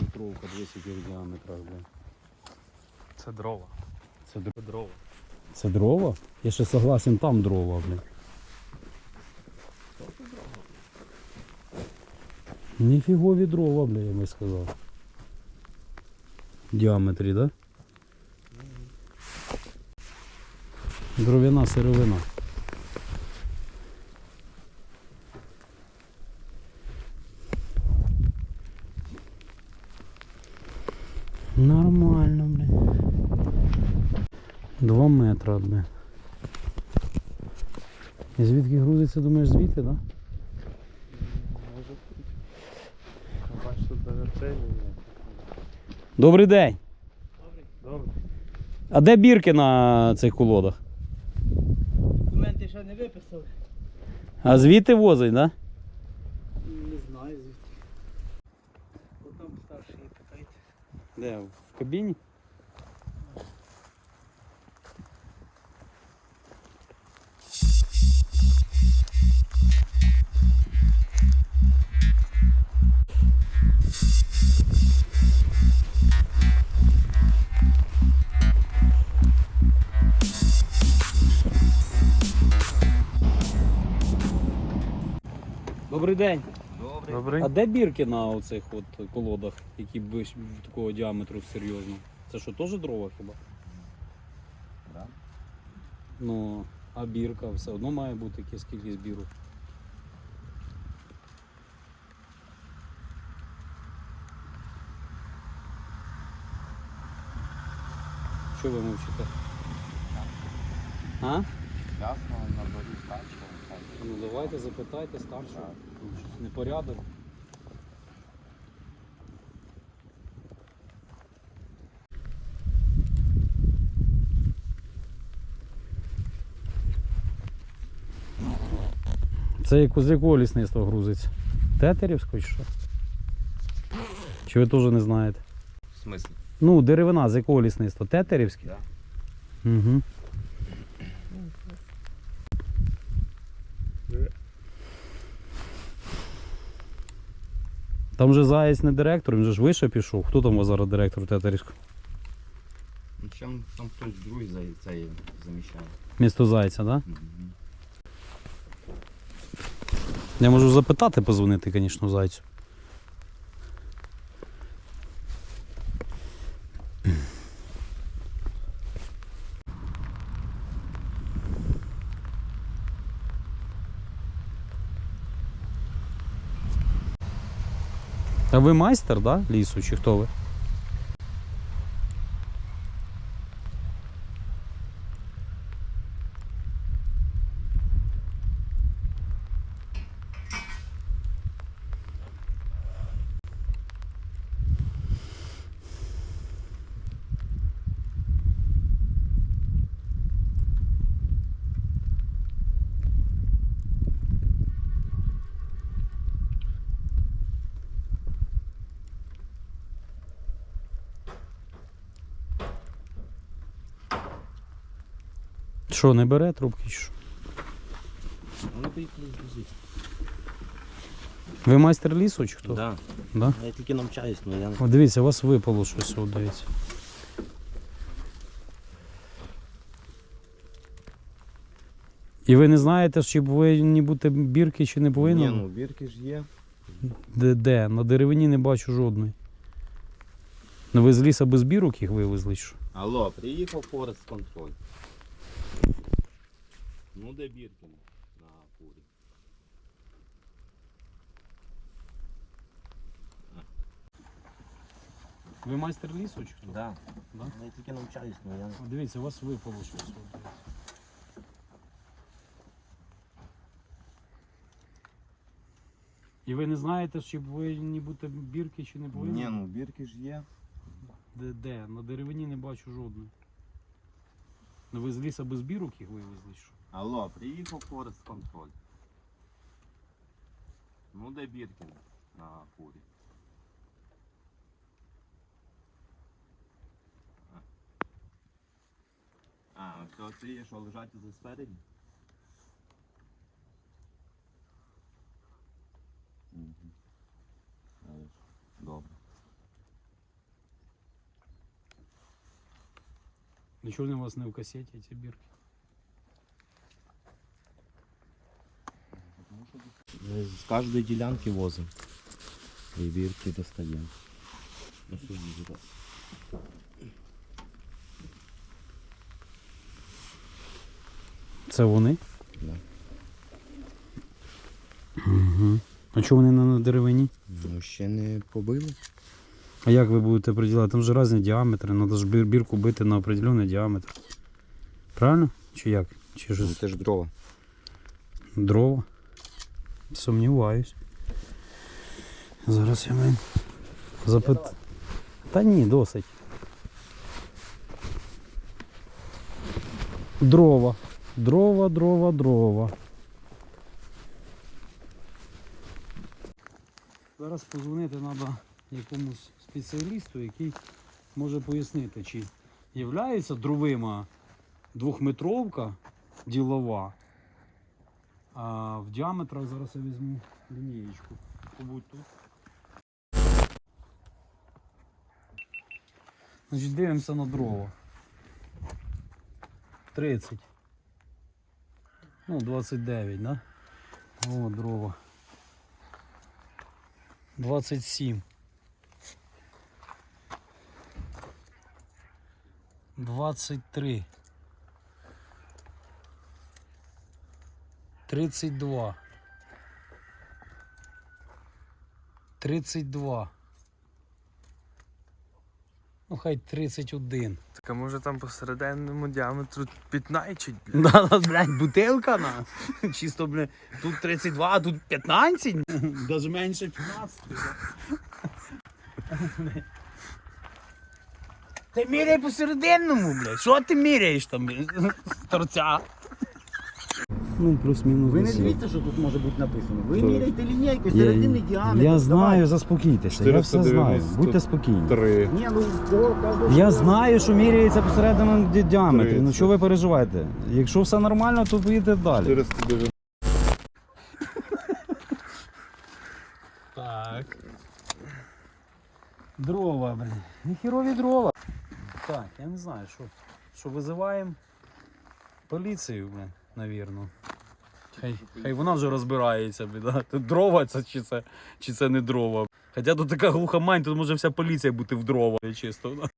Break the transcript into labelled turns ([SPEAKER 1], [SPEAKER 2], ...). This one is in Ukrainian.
[SPEAKER 1] Двохлітровка 200 діаметрах, бля.
[SPEAKER 2] Це дрова.
[SPEAKER 1] Це, др-
[SPEAKER 2] Це дрова.
[SPEAKER 1] це дрова? Я ще согласен, там дрова, бля. Ніфігові дрова, бля, я би сказав. В діаметрі, да? Дров'яна сировина. Нормально, бля. Два метра, бля. І звідки грузиться, думаєш, звідти, так? Да? Добрий день.
[SPEAKER 2] Добре.
[SPEAKER 1] А де бірки на цих колодах?
[SPEAKER 3] Документи ще не виписали.
[SPEAKER 1] А звідти возить, так?
[SPEAKER 3] Не
[SPEAKER 1] Де? В кабіні? Добрий день.
[SPEAKER 2] Добрий.
[SPEAKER 1] А де бірки на оцих от колодах, які б такого діаметру серйозно? Це що, теж дрова хіба?
[SPEAKER 4] Да.
[SPEAKER 1] Ну, а бірка все одно має бути якась кількість бірок. Що ви мовчите? А?
[SPEAKER 4] Ясно, на дворі старшого.
[SPEAKER 1] Ну давайте запитайте старшого. Ну, щось Непорядок. Це як з якого лісництва грузиться? Тетерівського чи що? Чи ви теж не знаєте?
[SPEAKER 4] В смислі?
[SPEAKER 1] Ну, деревина з якого лісництва? Тетерівське?
[SPEAKER 4] Да.
[SPEAKER 1] Угу. Там же Заєць не директор, він же ж вище пішов. Хто там у вас зараз директор Тетерівського?
[SPEAKER 4] Ну, чим там хтось другий зайцей заміщає.
[SPEAKER 1] Місто Зайця, так? Да?
[SPEAKER 4] Мгм.
[SPEAKER 1] Я можу запитати, позвонити, звісно, Зайцю. А ви майстер, да, лісу, чи хто ви? Що, не бере трубки? чи Що? Ви майстер лісу чи хто?
[SPEAKER 4] Да.
[SPEAKER 1] Да?
[SPEAKER 4] Я тільки навчаюсь, але я не
[SPEAKER 1] О, дивіться, у вас випало щось, от дивіться. І ви не знаєте, чи повинні бути бірки, чи не повинні?
[SPEAKER 4] Ні, ну бірки ж є.
[SPEAKER 1] Де, де? На деревині не бачу жодної. Ну ви з ліса без бірок їх вивезли? Що?
[SPEAKER 4] Алло, приїхав Форест контроль. Ну де бірки на фурі?
[SPEAKER 1] Ви майстер лісу чи хто?
[SPEAKER 4] Да.
[SPEAKER 1] Да?
[SPEAKER 4] Я тільки навчаюсь, але я
[SPEAKER 1] О, Дивіться, у вас випало щось. І ви не знаєте, чи повинні бути бірки, чи не повинні?
[SPEAKER 4] Ні, ну бірки ж є.
[SPEAKER 1] Де, де? На деревині не бачу жодної. Ну ви з ліса без бірок їх вивезли? Що?
[SPEAKER 4] Алло, приїхав Форест контроль. Ну де Біркін на фурі? А, то це є, що лежать за спереді? Угу. Добре.
[SPEAKER 1] Нічого у вас не в касеті ці бірки?
[SPEAKER 5] З кожної ділянки возимо. І бірки достаємо.
[SPEAKER 1] Це вони?
[SPEAKER 5] Да.
[SPEAKER 1] Угу. А чого вони на деревині?
[SPEAKER 5] Ну, ще не побили.
[SPEAKER 1] А як ви будете приділяти? Там же різні діаметри, треба ж бір- бірку бити на определений діаметр. Правильно? Чи як? Чи
[SPEAKER 5] Ну, Це ж дрова.
[SPEAKER 1] дрова? Сумніваюсь. Зараз я блин, запит... Та ні, досить. Дрова. Дрова, дрова, дрова. Зараз позвонити треба якомусь спеціалісту, який може пояснити, чи є дровима двохметровка ділова, а в діаметрах зараз я візьму лінієчку. Побудь тут. Значить, дивимося на дрова. 30. Ну, 29, да? О, дрова. 27. 23. 32. 32. Ну, хай 31.
[SPEAKER 2] Так а може там по серединному діаметру піднайчить, блядь?
[SPEAKER 1] Да, блядь, бутилка на. Чисто, блядь, тут 32, а тут 15. Даже менше 15. Ти міряй посерединному, блядь. Що ти міряєш там, блядь? з Торця. Ну, плюс-мінус.
[SPEAKER 6] Ви не
[SPEAKER 1] десь.
[SPEAKER 6] дивіться, що тут може бути написано. Ви
[SPEAKER 5] То-
[SPEAKER 6] міряйте лінійку,
[SPEAKER 1] Я,
[SPEAKER 6] серединний діаметр.
[SPEAKER 1] я
[SPEAKER 6] давай.
[SPEAKER 1] знаю, заспокійтеся. Я все знаю.
[SPEAKER 2] 490
[SPEAKER 1] Будьте спокійні.
[SPEAKER 2] Три.
[SPEAKER 6] Ні, ну кого кожного
[SPEAKER 1] Я
[SPEAKER 6] свого.
[SPEAKER 1] знаю, що міряється посерединному ді- діаметрі. Ну що ви переживаєте? Якщо все нормально, то поїдете далі.
[SPEAKER 2] 490.
[SPEAKER 1] Так. Дрова, блін. Ніхірові дрова. Так, я не знаю, що. Що визиваємо поліцію, блін, навірно. Хай, хай вона вже розбирається, біда. да? Дрова це чи це, чи це не дрова. Хоча тут така глуха мань, тут може вся поліція бути в дрова, чисто.